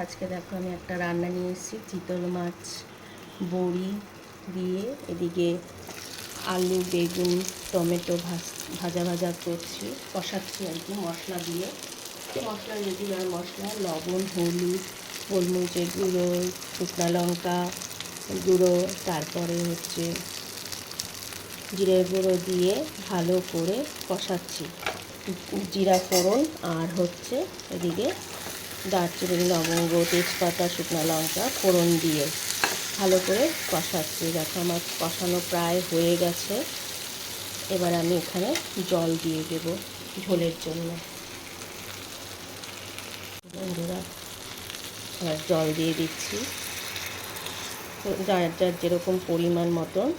আজকে দেখো আমি একটা রান্না নিয়ে এসেছি, চিতল মাছ, বড়ি দিয়ে এদিকে আলু, বেগুন, টমেটো ভাজ, ভাজা ভাজা করছি, কষাচ্ছি আর কি মশলা দিয়ে। মশলা রেগুলার মশলা, লবণ, হলুদ, গোলমরিচের গুঁড়ো, শুকনো লঙ্কা গুঁড়ো, তারপরে হচ্ছে জিরে গুঁড়ো দিয়ে ভালো করে কষাচ্ছি। জিরা ফোড়ন আর হচ্ছে এদিকে দারচিনি, লবঙ্গ, তেজপাতা, শুকনো লঙ্কা, ফোড়ন দিয়ে ভালো করে কষাচ্ছি। দেখো আমার কষানো প্রায় হয়ে গেছে। এবার আমি এখানে জল দিয়ে দেব ঝোলের জন্য। বন্ধুরা, এবার জল দিয়ে দিচ্ছি। যার যার যেরকম পরিমাণ মতন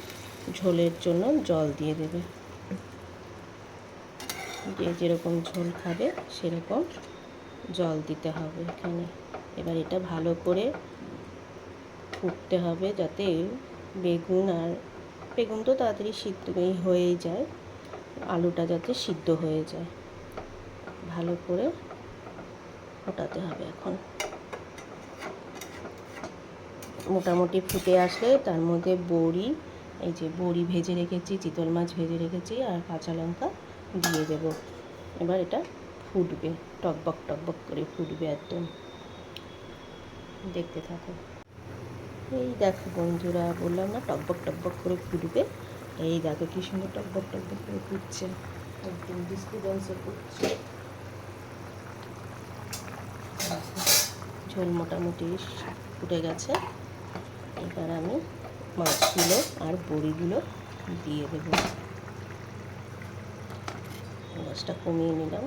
ঝোলের জন্য জল দিয়ে দেবে। যে যেরকম ঝোল খাবে সেরকম জল দিতে হবে এখানে। এবার এটা ভালো করে ফুটতে হবে যাতে বেগুন আর বেগুন তো তাড়াতাড়ি সিদ্ধ হয়েই যায়। আলুটা যাতে সিদ্ধ হয়ে যায়। ভালো করে ফোটাতে হবে এখন। মোটামুটি ফুটে আসলে তার মধ্যে বড়ি, এই যে বড়ি ভেজে রেখেছি, চিতল মাছ ভেজে রেখেছি আর কাঁচা লঙ্কা দিয়ে দেব। এবার এটা ফুটবে, টকবক টকবক করে ফুটবে একদম। দেখতে থাকো। এই দেখো বন্ধুরা, বললাম না, টকবক টকবক করে ফুটবে। এই দেখো কি সুন্দর টকবক টকবক করে ফুটছে। একদম বিস্কুট ফুটছে। ঝোল মোটামুটি ফুটে গেছে। এবার আমি মাছগুলো আর বড়িগুলো দিয়ে দেবো। গ্যাসটা কমিয়ে নিলাম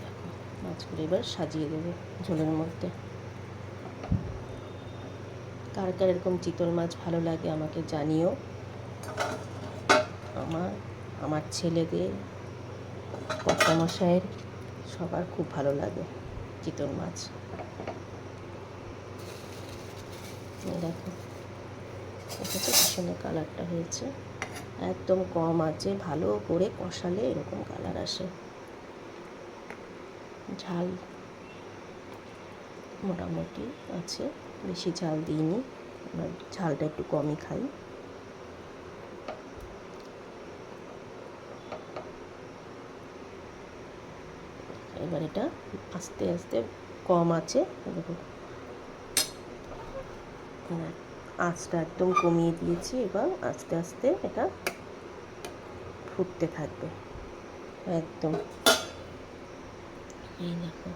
দেখো মাছগুলো এবার সাজিয়ে দেবো ঝোলের মধ্যে। কার কার এরকম চিতল মাছ ভালো লাগে আমাকে জানিও। আমার আমার ছেলেদের, কর্তামশাইয়ের সবার খুব ভালো লাগে চিতল মাছ। দেখো দেখেছ কি কালারটা হয়েছে। একদম কম আছে, ভালো করে কষালে এরকম কালার আসে। ঝাল মোটামুটি আছে। বেশি ঝাল দিইনি, এবার ঝালটা একটু কমই খাই। এবার এটা আস্তে আস্তে কম আছে। আঁচটা একদম কমিয়ে দিয়েছি এবং আস্তে আস্তে এটা ফুটতে থাকবে। একদম। এই দেখো।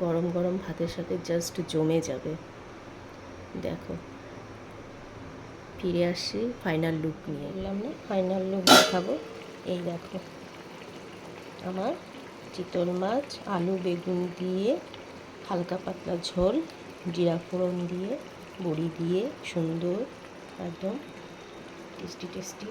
গরম গরম ভাতের সাথে জাস্ট জমে যাবে। দেখো। ফিরে আসছি ফাইনাল লুক নিয়ে। বললাম না ফাইনাল লুক দেখাবো। এই দেখো। আমার চিতল মাছ, আলু বেগুন দিয়ে, হালকা পাতলা ঝোল, জিরা ফোড়ন দিয়ে, বড়ি দিয়ে, সুন্দর, একদম টেস্টি টেস্টি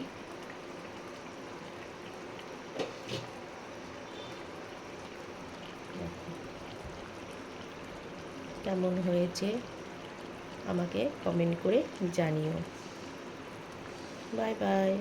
কেমন হয়েছে আমাকে কমেন্ট করে জানিও। Bye bye